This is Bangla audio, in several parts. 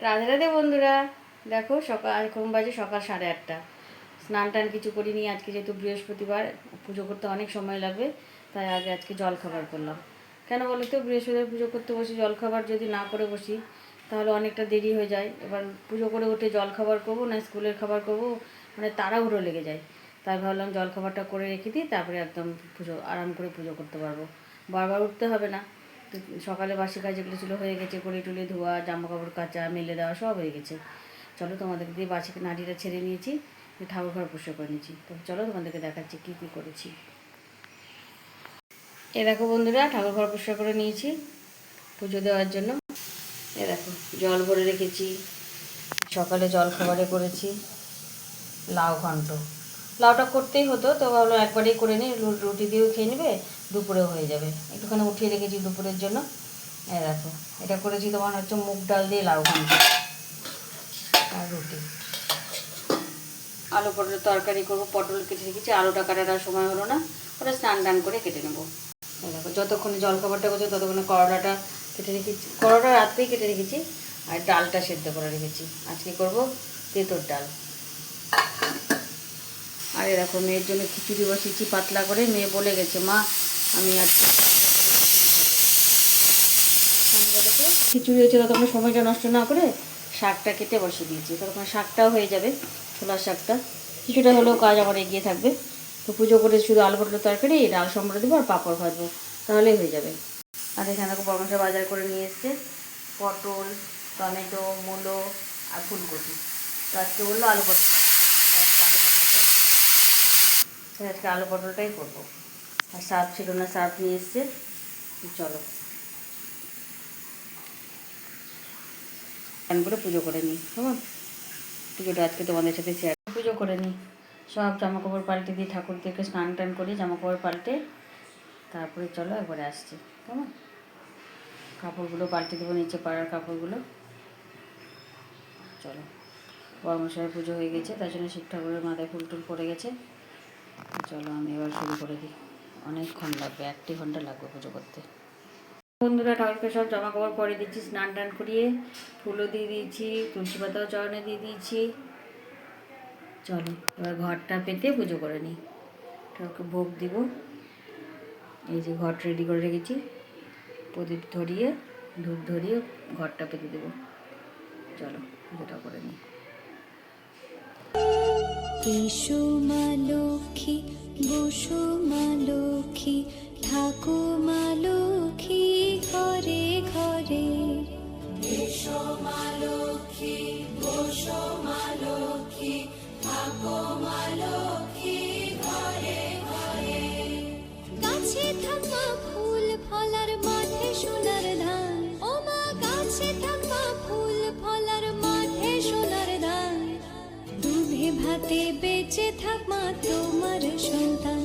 রাধে রাধে বন্ধুরা। দেখো সকাল, এখন বাজে সকাল সাড়ে আটটা। স্নান টান কিছু করিনি, আজকে যেহেতু বৃহস্পতিবার, পুজো করতে অনেক সময় লাগবে, তাই আগে আজকে জল খাবার করলাম। কেন বলো তো, বৃহস্পতিবার পুজো করতে বসি জল খাবার যদি না করে বসি, তাহলে অনেকটা দেরি হয়ে যায়। এবার পুজো করে উঠে জল খাবার করব, না স্কুলের খাবার করব মানে তাড়াহুড়ো লেগে যায়। তাই ভাবলাম জল খাবারটা করে রেখে দিই, তারপরে একদম পুজো, আরাম করে পুজো করতে পারব। বারবার উঠতে হবে না। সকালে বাসি কাজ যেগুলো ছিল হয়ে গেছে করে টুলে ধোয়া জামা কাপড় কাচা, মেলে দেওয়া সব হয়ে গেছে। চলো তোমাদের দিয়ে বাসিকে নাড়িটা ছেড়ে নিয়েছি ঠাকুর ঘর পুষো করে নিয়েছি। তো চলো তোমাদেরকে দেখাচ্ছি কী কী করেছি। এ দেখো বন্ধুরা, ঠাকুর ঘর পরিষ্কার করে নিয়েছি, পুজো দেওয়ার জন্য। এ দেখো, জল ভরে রেখেছি, সকালে জল খাবারে করেছি, লাউ ঘন্ট। লাউটা করতেই হতো, তো ভাবলাম একবারেই করে নিই রুটি দিয়েও খেয়ে নেবে দুপুরেও হয়ে যাবে। একটুখানি উঠিয়ে রেখেছি দুপুরের জন্য। এই দেখো এটা করেছি তোমার হচ্ছে মুগ ডাল দিয়ে লাউ ঘন্ট আর রুটি। আলু পটলের তরকারি করব পটল কেটে রেখেছি আলুটা কাটার আর সময় হলো না ওটা স্নান টান করে কেটে নেব। দেখো যতক্ষণে জল খাবারটা করছে ততক্ষণে করলাটা কেটে রেখেছি করলাটা রাত্রেই কেটে রেখেছি আর ডালটা সেদ্ধ করে রেখেছি। আজকে করব তেঁতোর ডাল। আর এরকম মেয়ের জন্য খিচুড়ি বসিয়েছি পাতলা করে মেয়ে বলে গেছে মা আমি করে খিচুড়ি হয়েছে ততক্ষণ সময়টা নষ্ট না করে শাকটা কেটে বসিয়ে দিয়েছি। ততক্ষণ শাকটাও হয়ে যাবে, ছোলার শাকটা। কিছুটা হলেও কাজ আমার এগিয়ে থাকবে। তো পুজো করে শুধু আলু পটলের তরকারি, ডাল সম্বর দেবো আর পাঁপড় ভাজবো। তাহলেই হয়ে যাবে। আর এখানে মশলা বাজার করে নিয়ে এসছে। পটল, টমেটো, মূলো আর ফুলকপি। তো আজকে বলল আলু পটল আলু পটলটাই তো আজকে আলু পটলটাই করব। আর সার্ফ ছিল না সার্ফ নিয়ে এসছে। চলো। স্নান করে পুজো করে নিই, কেমন? পুজোটা আজকে তোমাদের সাথে শেয়ার পুজো করে নিই। সব জামা কাপড় পাল্টে দিই ঠাকুরদেরকে স্নান টান করি জামা কাপড় পাল্টে তারপরে চলো একবারে আসছি, কেমন? কাপড়গুলো পাল্টে দেবো নিচে পাড়ার কাপড়গুলো। চলো। বর্মশায় পুজো হয়ে গেছে, তার জন্য শিব ঠাকুরের মাথায় ফুল টুল পড়ে গেছে। চলো আমি এবার শুরু করে দিই। অনেকক্ষণ লাগবে, একটি ঘণ্টা লাগবে পুজো করতে। বন্ধুরা ঠাকুরকে সব জামা কাপড় পরে দিচ্ছি, স্নান টান করিয়ে ফুলও দিয়ে দিয়েছি, তুলসী পাতাও চরণে দিয়ে দিয়েছি। চলো, এবার ঘরটা পেতে পুজো করে নিই। ঠাকুরকে ভোগ দিব। এই যে ঘর রেডি করে রেখেছি। প্রদীপ ধরিয়ে, ধূপ ধরিয়ে ঘরটা পেতে দেবো। চলো, পুজোটা করে নিই। এসো লক্ষ্মী লক্ষ্মী লক্ষ্মী ঘরে ঘরে। বসো মা মা তোমার সন্তান।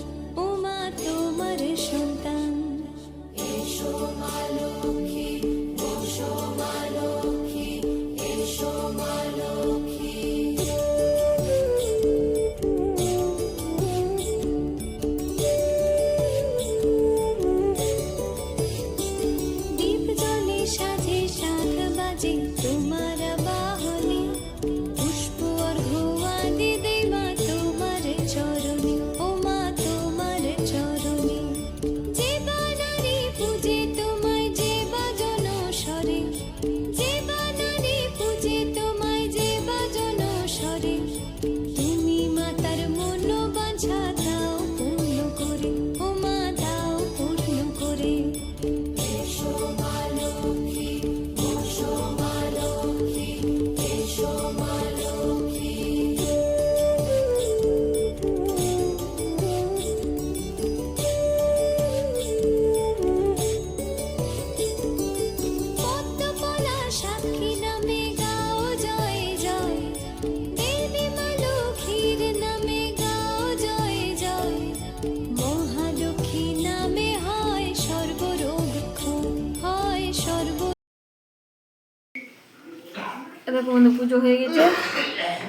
বন্ধু পুজো হয়ে গেছে।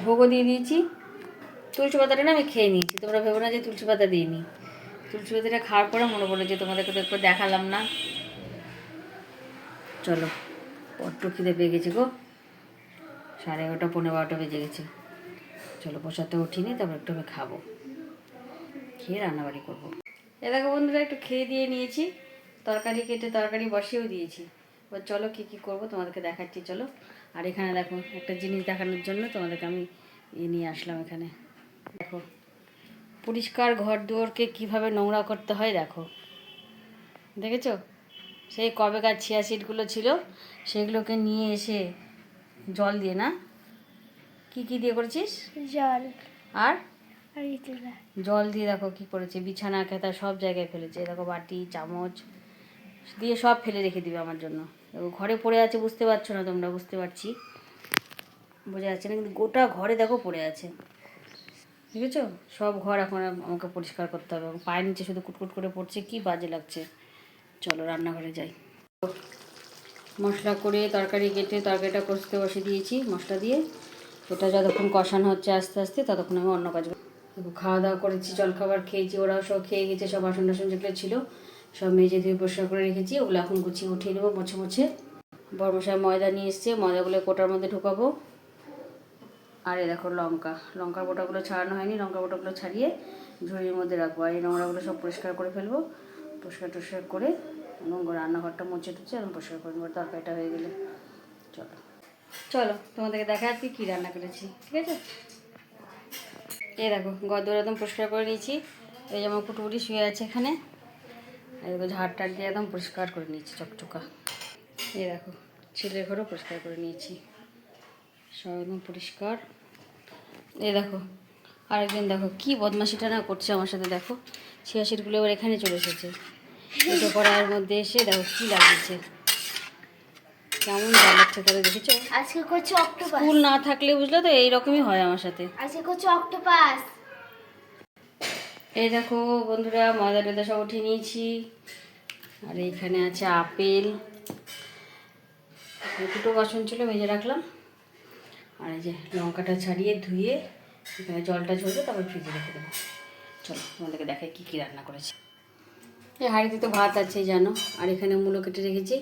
ভোগও দিয়ে দিয়েছি। তুলসী পাতাটা না আমি খেয়ে নিয়েছি। তোমরা ভেবো না যে তুলসী পাতা দিইনি। তুলসী পাতাটা খাওয়ার পরে মনে পড়ল যে তোমাদেরকে তো একটু দেখালাম না। চলো বড্ড খিদে পেয়ে গেছে গো। সাড়ে এগারোটা পনেরো বারোটা বেজে গেছে। চলো বসাতে উঠিনি, তারপর একটু আমি খাব। খেয়ে রান্নাবাড়ি করব। এ দেখো বন্ধুরা, একটু খেয়ে দিয়ে নিয়েছি। তরকারি কেটে তরকারি বসিয়েও দিয়েছি। এবার চলো কী কী করব তোমাদেরকে দেখাচ্ছি, চলো। আর এখানে দেখো একটা জিনিস দেখানোর জন্য তোমাদেরকে আমি ইয়ে নিয়ে আসলাম এখানে। দেখো পরিষ্কার ঘর দুয়ারকে কীভাবে নোংরা করতে হয় দেখো। দেখেছ? সেই কবেকার ছিয়া সিটগুলো ছিল সেগুলোকে নিয়ে এসে জল দিয়ে না? কি কি দিয়ে করেছিস? জল। আর? জল দিয়ে দেখো কি করেছে বিছানা খেতা সব জায়গায় ফেলেছে। দেখো বাটি চামচ দিয়ে সব ফেলে রেখে দিবে আমার জন্য। ঘরে পড়ে আছে, বুঝতে পারছ না তোমরা, বুঝতে পারছি। বোঝা যাচ্ছে না, কিন্তু গোটা ঘরে দেখো পড়ে আছে। বুঝেছ সব ঘর এখন আমাকে পরিষ্কার করতে হবে। পায়ের নিচে শুধু কুটকুট করে পড়ছে, কি বাজে লাগছে। চলো, রান্নাঘরে যাই। মশলা করে তরকারি কেটে তরকারিটা কষতে বসে দিয়েছি, মশলা দিয়ে। ওটা যতক্ষণ কষানো হচ্ছে আস্তে আস্তে, ততক্ষণ আমি অন্য কাজ খাওয়া দাওয়া করেছি, জলখাবার খেয়েছি, ওরাও সব খেয়ে গেছে, সব বাসন টাসন যেগুলো ছিল। সব মেজে ধুয়ে পরিষ্কার করে রেখেছি, ওগুলো এখন গুছিয়ে উঠিয়ে নেব, মুছে মুছে। বর্মশাই ময়দা নিয়ে এসছে, ময়দাগুলো কোটার মধ্যে ঢোকাবো। আর এই দেখো লঙ্কা, লঙ্কার বোটাগুলো ছাড়ানো হয়নি, লঙ্কা বোটাগুলো ছাড়িয়ে ঝুড়ির মধ্যে রাখব। আর এই নোংরাগুলো সব পরিষ্কার করে ফেলব, পরিষ্কার টরিষ্কার করে। এবং রান্নাঘরটা মুছে টুছে এবং পরিষ্কার করে নেব, তরকারিটা হয়ে গেলে। চলো। চলো, তোমাদেরকে দেখা যাচ্ছে কী রান্না করেছি, ঠিক আছে? এই দেখো, গদ্দর একদম পরিষ্কার করে নিয়েছি। এই যেমন কুটুকুটি শুয়ে আছে এখানে। দেখো ঝাড় টাড় দিয়ে একদম পরিষ্কার করে নিয়েছি চকচকা। এই দেখো ছেলের ঘরও পরিষ্কার করে নিয়েছি। সব একদম পরিষ্কার। এই দেখো আরেকদিন দেখো কি বদমাশিটা না করছে আমার সাথে দেখো। ছিয়াশিরগুলো এবার এখানে চলে এসেছে। এটা করার মধ্যে এসে দেখো কী লাগিয়েছে। কেমন জ্বালাচ্ছে তাহলে দেখেছ? আজকে করছি অক্টোপাস স্কুল না থাকলে বুঝলে তো এইরকমই হয় আমার সাথে। আজকে করছি অক্টোপাস এই দেখো বন্ধুরা, ময়দা টয়দা সব উঠিয়ে নিয়েছি। আর এইখানে আছে আপেল। দুটো বাসন ছিল, ভেজে রাখলাম। আর এই যে লঙ্কাটা ছাড়িয়ে ধুয়ে এখানে জলটা ঝরবে, তারপর ফ্রিজে রেখে দেবো। চলো, তোমাদেরকে দেখাই কী কী রান্না করেছি। এই হাঁড়িতে তো ভাত আছে, জানো। আর এখানে মূলো কেটে রেখেছি।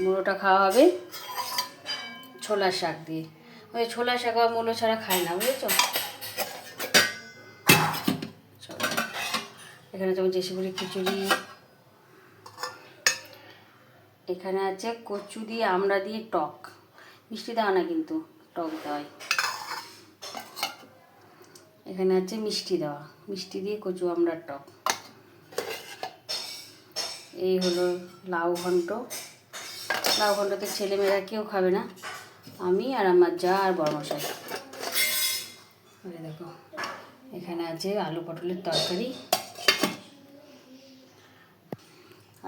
মূলোটা খাওয়া হবে ছোলার শাক দিয়ে। ওই ছোলার শাক আর মূলো ছাড়া খায় না, বুঝেছ? এখানে যেমন জেসিপুরি খিচুড়ি। এখানে আছে কচু দিয়ে আমরা দিয়ে টক। মিষ্টি দেওয়া না কিন্তু, টক দেওয়াই। এখানে আছে মিষ্টি দেওয়া, মিষ্টি দিয়ে কচু আমড়ার টক। এই হলো লাউ ঘন্ট। লাউ ঘন্টতে ছেলেমেয়েরা কেউ খাবে না, আমি আর আমার যা আর বড়মশাই আরে দেখো, এখানে আছে আলু পটলের তরকারি।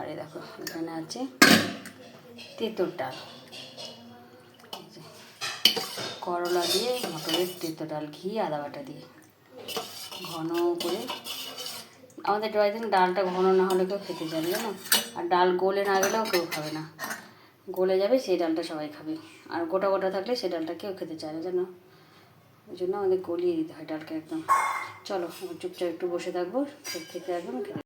আর এই দেখো, এখানে আছে তেঁতোর ডাল। করলা দিয়ে, মটরের তেঁতো ডাল, ঘি, আদা বাটা দিয়ে। ঘন করে। আমাদের বাড়িতে না ডালটা ঘন না হলে কেউ খেতে যাবে, জানো? আর ডাল গলে না গেলেও কেউ খাবে না। গলে যাবে, সেই ডালটা সবাই খাবে। আর গোটা গোটা থাকলে সেই ডালটা কেউ খেতে চায় না, জানো? ওই জন্য আমাদের গলিয়ে দিতে হয় ডালকে একদম। চলো চুপচাপ একটু বসে থাকব, খেতে একদম খেতে